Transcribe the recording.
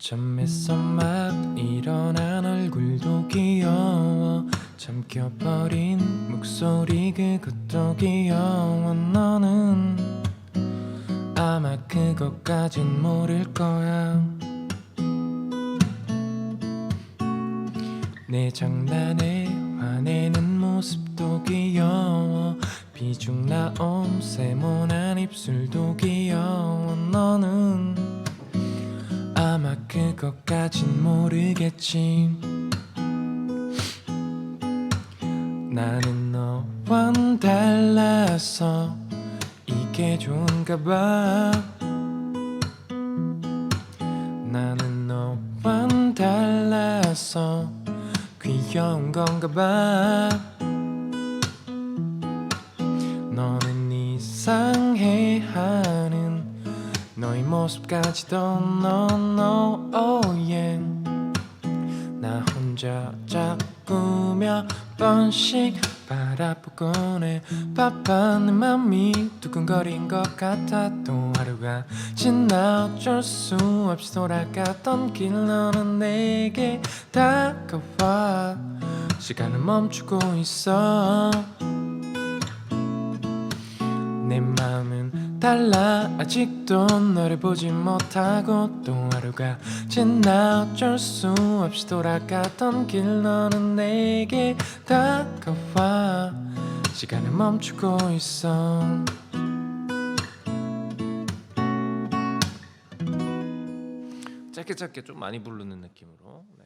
잠에서 막 일어난 얼굴도 귀여워. 잠겨버린 목소리 그것도 귀여워. 너는 아마 그것까진 모를 거야. 내 장난에 화내는 모습도 귀여워. 비중 나옴 세모난 입술도 귀여워. 너는 그것까진 모르겠지. 나는 너와는 달라서 이게 좋은가 봐. 나는 너와는 달라서 귀여운 건가 봐. 너는 이상해하는 너의 모습까지도 no no oh 나 혼자 자꾸 몇 번씩 바라보곤 해. 바쁜 내 맘이 두근거린 것 같아 또 하루가 지나 어쩔 수 없이 돌아갔던 길 너는 내게 다가와. 시간은 멈추고 있어 달라 아직도 너를 보지 못하고 또 하루가 지나 어쩔 수 없이 돌아갔던 길 너는 내게 다가와 시간을 멈추고 있어 짧게 짧게 좀 많이 부르는 느낌으로 네.